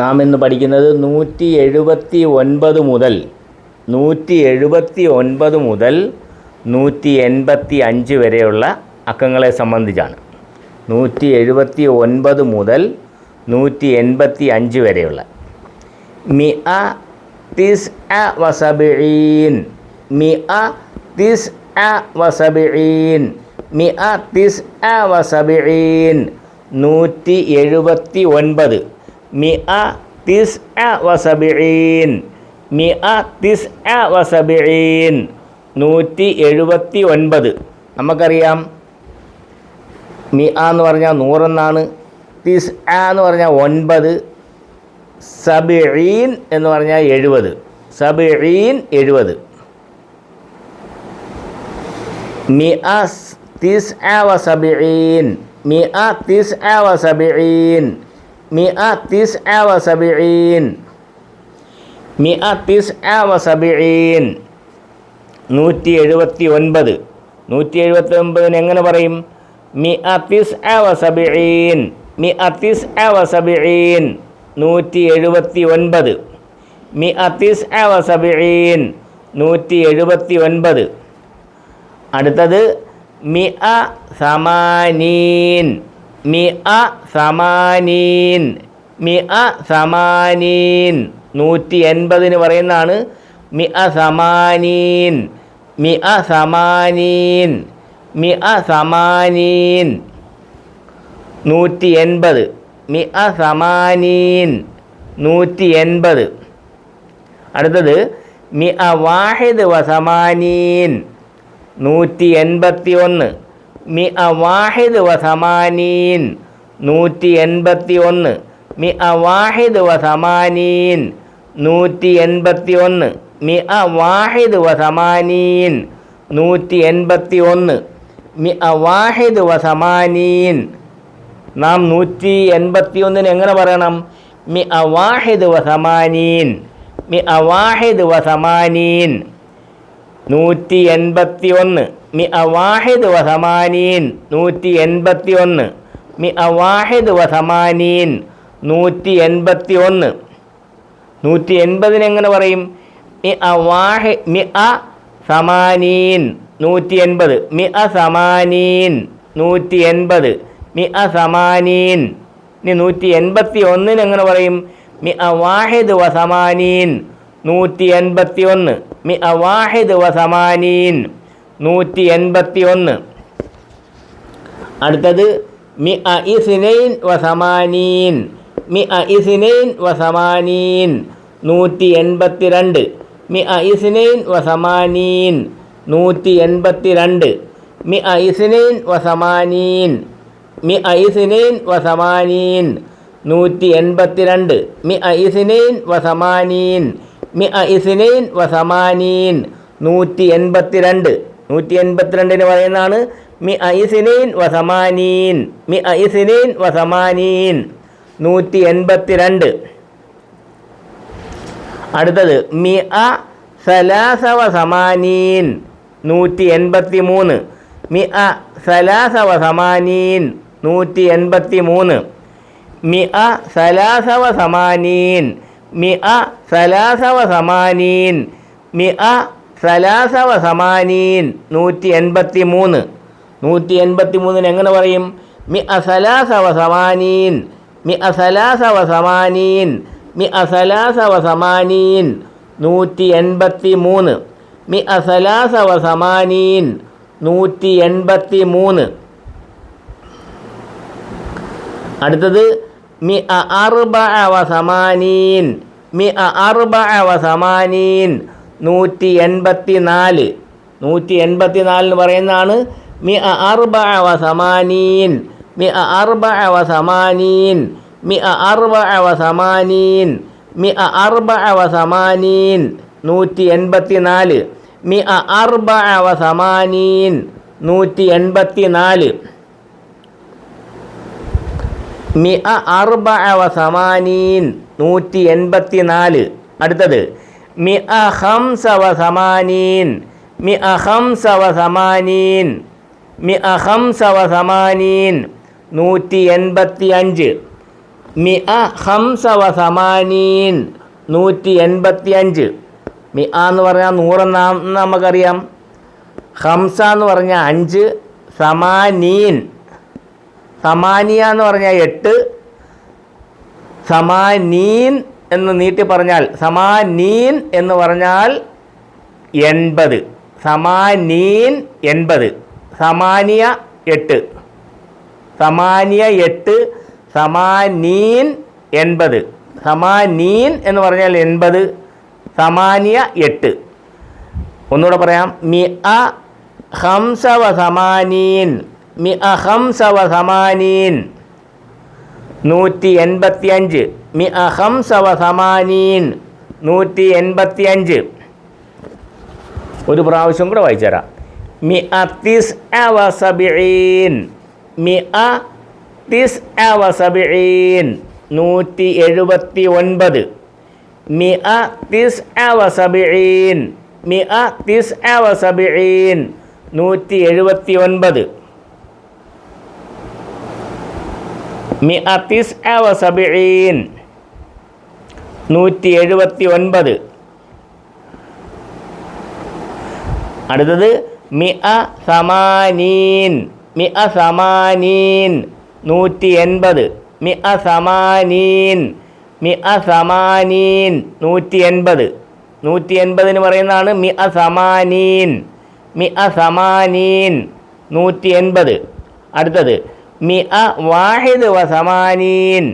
നാം ഇന്ന് പഠിക്കുന്നത് നൂറ്റി എഴുപത്തി ഒൻപത് മുതൽ നൂറ്റി എഴുപത്തി ഒൻപത് മുതൽ നൂറ്റി എൺപത്തി അഞ്ച് വരെയുള്ള അക്കങ്ങളെ സംബന്ധിച്ചാണ്. നൂറ്റി എഴുപത്തി ഒൻപത് മുതൽ നൂറ്റി എൺപത്തി അഞ്ച് വരെയുള്ള. മി അ തിസ് അ വസബീൻ മി അ തിസ് അ വസബീൻ മി അ തിസ് അ വസബീൻ നൂറ്റി എഴുപത്തി ഒൻപത് മി അ തിസ് അ വസബീൻ മി അ തിസ് അ വസബീൻ നൂറ്റി എഴുപത്തി ഒൻപത് നമുക്കറിയാം മി എന്ന് പറഞ്ഞാൽ നൂറെന്നാണ്. തിസ് ആ എന്ന് പറഞ്ഞാൽ ഒൻപത്. സബീൻ എന്ന് പറഞ്ഞാൽ എഴുപത്. സബീൻ എഴുപത്. മി അ തിസ് അ തിസ് ആ വസബീൻ മി അ തിസ് ആ വസബീൻ മി അ തിസ് ആ വസബീൻ നൂറ്റി എഴുപത്തി ഒൻപത് നൂറ്റി എഴുപത്തി ഒൻപതിന് എങ്ങനെ പറയും? മി അത്തിസ് അവസബീൻ മി അത്തിസ് അവസബീൻ നൂറ്റി എഴുപത്തി ഒൻപത് മി അത്തിസ് അവസബീൻ നൂറ്റി എഴുപത്തി ഒൻപത് അടുത്തത് മി അ സമാനീൻ. മി അ സമാനീൻ. മി അ സമാനീൻ. നൂറ്റി എൺപതിന് പറയുന്നതാണ് മി അ സമാനീൻ. മി അ സമാനീൻ. മി അ സമാനീൻ. നൂറ്റി എൺപത് മി അ സമാനീൻ. നൂറ്റി എൺപത് അടുത്തത് മി അ വാഹിദ് വസമാനീൻ നൂറ്റി എൺപത്തി ഒന്ന് മി അവാഹിദ് വസമാനീൻ നൂറ്റി എൺപത്തി ഒന്ന് മി അവാഹിദ് വസമാനീൻ നൂറ്റി എൺപത്തി ഒന്ന് മി അവാഹിദ് വസമാനീൻ നൂറ്റി എൺപത്തി ഒന്ന് മി അവാഹിദ് വസമാനീൻ നാം നൂറ്റി എൺപത്തി ഒന്നിന് എങ്ങനെ പറയണം? മി അവാഹിദ് വസമാനീൻ മി അവാഹിദ് വസമാനീൻ നൂറ്റി എൺപത്തി ഒന്ന് മി അവാഹിദ് വസമാനീൻ നൂറ്റി എൺപത്തി ഒന്ന് മി അവാഹിദ് വസമാനീൻ നൂറ്റി എൺപത്തി ഒന്ന് നൂറ്റി എങ്ങനെ പറയും? മി അ മി അ സമാനീൻ നൂറ്റി എൺപത് മി അ സമാനീൻ നൂറ്റി എൺപത് മി അ സമാനീൻ ഇനി നൂറ്റി എൺപത്തി ഒന്നിന് എങ്ങനെ പറയും? മി അ വസമാനീൻ നൂറ്റി എൺപത്തി ഒന്ന് മി വസമാനീൻ നൂറ്റി എൺപത്തി ഒന്ന് അടുത്തത് മി അ ഇസ്നൈൻ വസമാനീൻ മി അ ഇസ്നൈൻ വസമാനീൻ നൂറ്റി എൺപത്തി രണ്ട് മി അ ഇസ്നൈൻ വസമാനീൻ നൂറ്റി എൺപത്തി രണ്ട് മി അ ഇസ്നൈൻ വസമാനീൻ മി അ ഇസ്നൈൻ വസമാനീൻ നൂറ്റി എൺപത്തി രണ്ട് മി അ ഇസ്നൈൻ വസമാനീൻ മി അ ഇസ്നൈൻ വസമാനീൻ നൂറ്റി എൺപത്തി രണ്ട് നൂറ്റി എൺപത്തിരണ്ടിന് പറയുന്നതാണ് മി ഐസിനീൻ വസമാനീൻ മി ഐസിനീൻ വസമാനീൻ നൂറ്റി എൺപത്തിരണ്ട് അടുത്തത് മി അ സലാസവ സമാനീൻ. നൂറ്റി എൺപത്തി മൂന്ന് മി അ സലാസവ സമാനീൻ. നൂറ്റി എൺപത്തി മൂന്ന് മി അ സലാസവ സമാനീൻ. മി അ സലാസവ സമാനീൻ. മി അ സലാസവ സമാനീൻ നൂറ്റി എൺപത്തി മൂന്ന് നൂറ്റി എൺപത്തി മൂന്നിന് എങ്ങനെ പറയും? മി അസലാസവ സലാസവ സമാനീൻ മി അസലാസവ സമാനീൻ മി അസലാസവ സമാനീൻ നൂറ്റി എൺപത്തി മൂന്ന് മി അസലാസവ സമാനീൻ നൂറ്റി എൺപത്തി മൂന്ന് അടുത്തത് മി അ അർബ വ സമാനീൻ മി അ അർബ വ സമാനീൻ നൂറ്റി എൺപത്തി നാല് നൂറ്റി എൺപത്തി നാലിന് പറയുന്നതാണ് മി അ അർബ അവ സമാനീൻ മി അ അർബ അവ സമാനീൻ മി അ അർബ അവ സമാനീൻ മി അ അർബ അവ സമാനീൻ നൂറ്റി എൺപത്തി നാല് മി അ അർബ അവ സമാനീൻ നൂറ്റി എൺപത്തി നാല് മി അ അർബ അവ സമാനീൻ നൂറ്റി എൺപത്തി നാല് അടുത്തത്. മി അഹം സവസമാനീൻ മി അഹം സവസമാനീൻ മി അഹം സവസമാനീൻ നൂറ്റി എൺപത്തി അഞ്ച് മി അഹം സവസമാനീൻ നൂറ്റി എൺപത്തി അഞ്ച് മി ആ എന്ന് പറഞ്ഞാൽ നൂറെന്നാന്ന് നമുക്കറിയാം. ഹംസ എന്ന് പറഞ്ഞാൽ അഞ്ച്. സമാനീൻ. സമാനിയ എന്ന് പറഞ്ഞാൽ എട്ട്. സമാനീൻ എന്ന് നീട്ടി പറഞ്ഞാൽ സമാനീൻ എന്ന് പറഞ്ഞാൽ എൺപത്. സമാനീൻ എൺപത്. സമാനിയ എട്ട്. സമാനിയ എട്ട് സമാനീൻ എൺപത്. സമാനീൻ എന്ന് പറഞ്ഞാൽ എൺപത് സമാനിയ എട്ട്. ഒന്നുകൂടെ പറയാം. മി അ ഹംസവ സമാനീൻ മി അ ഹംസവ സമാനീൻ നൂറ്റി എൺപത്തി അഞ്ച് മി അഹം സവസമാനീൻ നൂറ്റി എൺപത്തി അഞ്ച് ഒരു പ്രാവശ്യം കൂടെ വായിച്ചുതരാം. മി അ തിസ് അ വ സബിഈൻ. മി അ തിസ് അ വ സബിഈൻ. നൂറ്റി എഴുപത്തി ഒൻപത് മി അ തിസ് മി അ തിസ് നൂറ്റി എഴുപത്തി ഒൻപത് മി അ തിസ് അ വ സബിഈൻ. നൂറ്റി എഴുപത്തി ഒൻപത് അടുത്തത് മി അ സമാനീൻ മി അ സമാനീൻ നൂറ്റി എൺപത് മി അ സമാനീൻ മി അ സമാനീൻ നൂറ്റി എൺപത് നൂറ്റി എൺപതിന് പറയുന്നതാണ് മി അ സമാനീൻ മി അ സമാനീൻ നൂറ്റി എൺപത് അടുത്തത് മി അ വാഹിദ് വ സമാനീൻ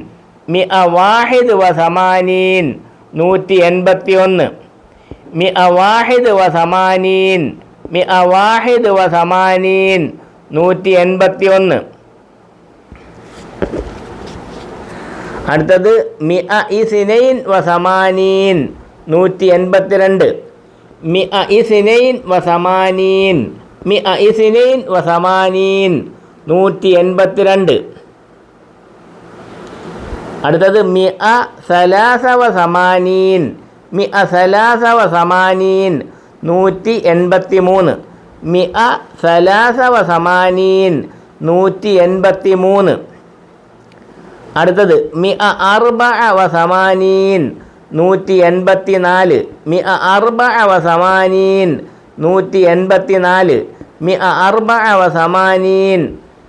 മി അവാഹിദ് വസമാനീൻ. നൂറ്റി എൺപത്തി ഒന്ന് മി അവാഹിദ് വാഹിദ് വ സമാനീൻ മി അവാഹിദ് വാഹിദ് വ സമാനീൻ നൂറ്റി എൺപത്തി ഒന്ന് അടുത്തത് മി അ ഇസിനൈൻ വ സമാനീൻ നൂറ്റി എൺപത്തിരണ്ട് മി അ ഇസിനൈൻ വ സമാനീൻ മി അ ഇസിനൈൻ വ സമാനീൻ നൂറ്റി എൺപത്തിരണ്ട് അടുത്തത് മി അ സലാസവ സമാനീൻ. മി അ സലാസവ സമാനീൻ. നൂറ്റി എൺപത്തി മൂന്ന് മി അ സലാസവ സമാനീൻ. നൂറ്റി എൺപത്തി മൂന്ന് അടുത്തത് മി അ അർബ അവ സമാനീൻ. നൂറ്റി എൺപത്തി നാല് മി അ അർബ അവ സമാനീൻ. നൂറ്റി എൺപത്തി നാല് മി അ അർബ അവ സമാനീൻ.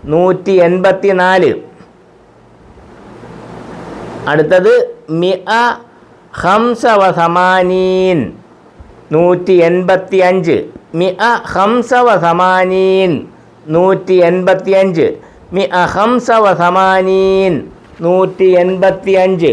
നൂറ്റി എൺപത്തി നാല് അടുത്തത് മി അ ഹംസ വ സമാനീൻ. നൂറ്റി എൺപത്തി അഞ്ച് മി അ ഹംസ വ സമാനീൻ. നൂറ്റി എൺപത്തി അഞ്ച് മി അ ഹംസ വ സമാനീൻ. നൂറ്റി എൺപത്തി അഞ്ച്